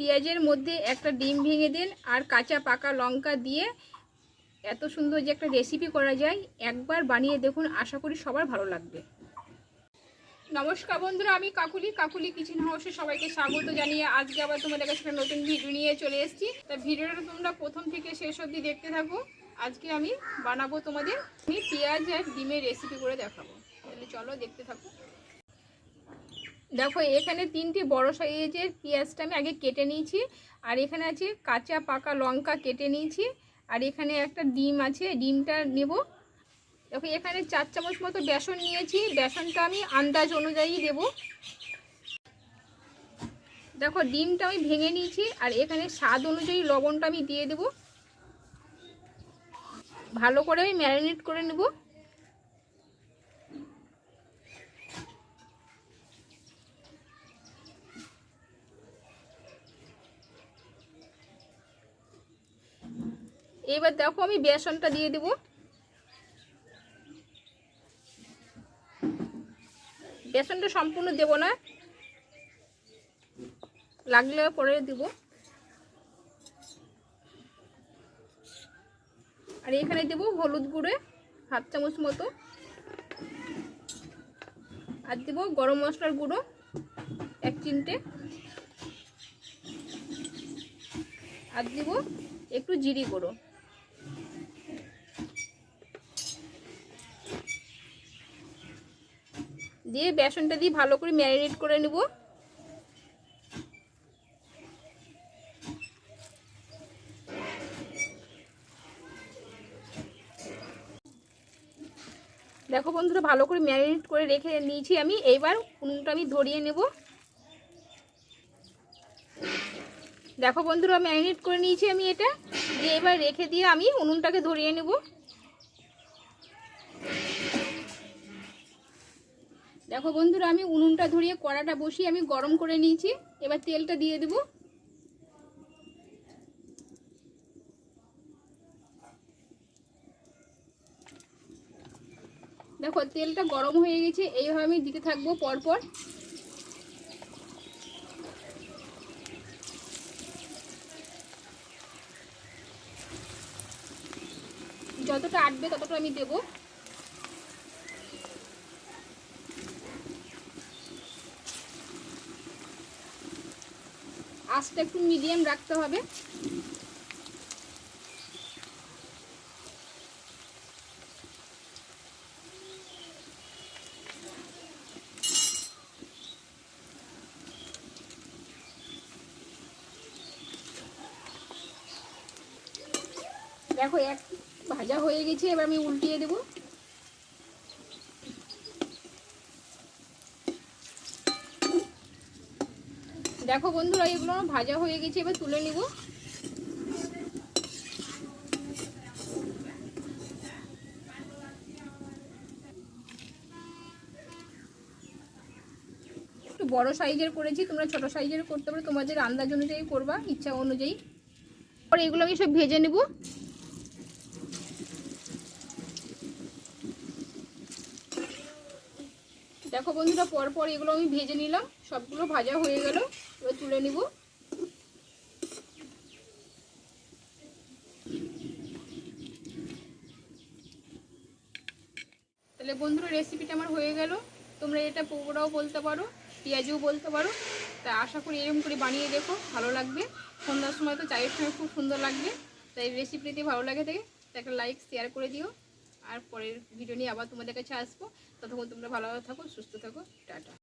পেঁয়াজের মধ্যে একটা ডিম ভেঙে দেন আর কাঁচা পাকা লঙ্কা দিয়ে এত সুন্দর যে একটা রেসিপি করা যায়, একবার বানিয়ে দেখুন, আশা করি সবার ভালো লাগবে। নমস্কার বন্ধুরা, আমি কাকুলি। কাকুলি কিচেন হাউসে সবাইকে স্বাগত জানিয়ে আজকে আবার তোমাদের কাছে একটা নতুন ভিডিও নিয়ে চলে এসেছি। তা ভিডিওটা তোমরা প্রথম থেকে শেষ অবধি দেখতে থাকো। আজকে আমি বানাবো তোমাদের, আমি পেঁয়াজ আর ডিমের রেসিপি করে দেখাবো। তাহলে চলো দেখতে থাকো। দেখো, এখানে তিনটি বড় সাইজের পেঁয়াজটা আমি আগে কেটে নিয়েছি, আর এখানে আছে কাঁচা, পাকা লঙ্কা কেটে নিয়েছি, আর এখানে একটা ডিম আছে, ডিমটা নেব। দেখো, এখানে চার চামচ মতো বেসন নিয়েছি, বেসনটা আমি আন্দাজ অনুযায়ী দেব। দেখো, ডিমটা আমি ভেঙে নিয়েছি, আর এখানে স্বাদ অনুযায়ী লবণটা আমি দিয়ে দেব। ভালো করে আমি ম্যারিনেট করে নেব। এবার দেখো আমি বেসনটা দিয়ে দেবো। বেসনটা সম্পূর্ণ দেব না। লাগলে পরে দেব। আর এখানে দেব হলুদ গুঁড়ে, হাফ চামচ মতো। আর দেব গরম মশলার গুঁড়ো, এক চিমটে। আর দেব একটু জিরি গুঁড়ো। দিয়ে বেসনটা দিয়ে ভালো করে ম্যারিনেট করে নেব। দেখো বন্ধুরা, ভালো করে ম্যারিনেট করে রেখে নিয়েছি আমি। এইবার উনুনটা আমি ধরিয়ে নেব। দেখো বন্ধুরা, ম্যারিনেট করে নিয়েছি আমি এটা। দিয়ে এবার রেখে দিয়ে আমি উনুনটাকে ধরিয়ে নেব। দেখো বন্ধুরা, আমি উনুনটা ধরিয়ে কড়াটা বসিয়ে আমি গরম করে নিয়েছি। এবার তেলটা দিয়ে দেব। দেখো, তেলটা গরম হয়ে গেছে, এইভাবে আমি দিতে থাকব পরপর। যতটা আটবে ততটা আমি দেবো। আঁচটা একটু মিডিয়াম রাখতে হবে। দেখো এক ভাজা হয়ে গেছে এবার আমি উল্টিয়ে দেবো। দেখো বন্ধুরা, এগুলো ভাজা হয়ে গেছে, এবার তুলে নিব। একটু বড় সাইজের করেছি, তোমরা ছোট সাইজের করতে পারো, তোমাদের আন্দাজ অনুযায়ী করবা, ইচ্ছা অনুযায়ী। পরে এগুলো আমি সব ভেজে নেব। দেখো বন্ধুরা পর পর এগুলো আমি ভেজে নিলাম, সবগুলো ভাজা হয়ে গেল, এবার তুলে নিব। তাহলে বন্ধুরা রেসিপিটা আমার হয়ে গেল। তোমরা এটা পকোড়াও বলতে পারো, পেঁয়াজও বলতে পারো। তা আশা করি এরকম করে বানিয়ে দেখো, ভালো লাগবে। সন্ধ্যার সময় তো চায়ের সময় খুব সুন্দর লাগবে। তাই রেসিপিটি ভালো লাগে থেকে একটা লাইক শেয়ার করে দিও। আর পরের ভিডিও নিয়ে আবার তোমাদের কাছে আসব। ততক্ষণ তোমরা ভালো থাকো, সুস্থ থাকো, টাটা।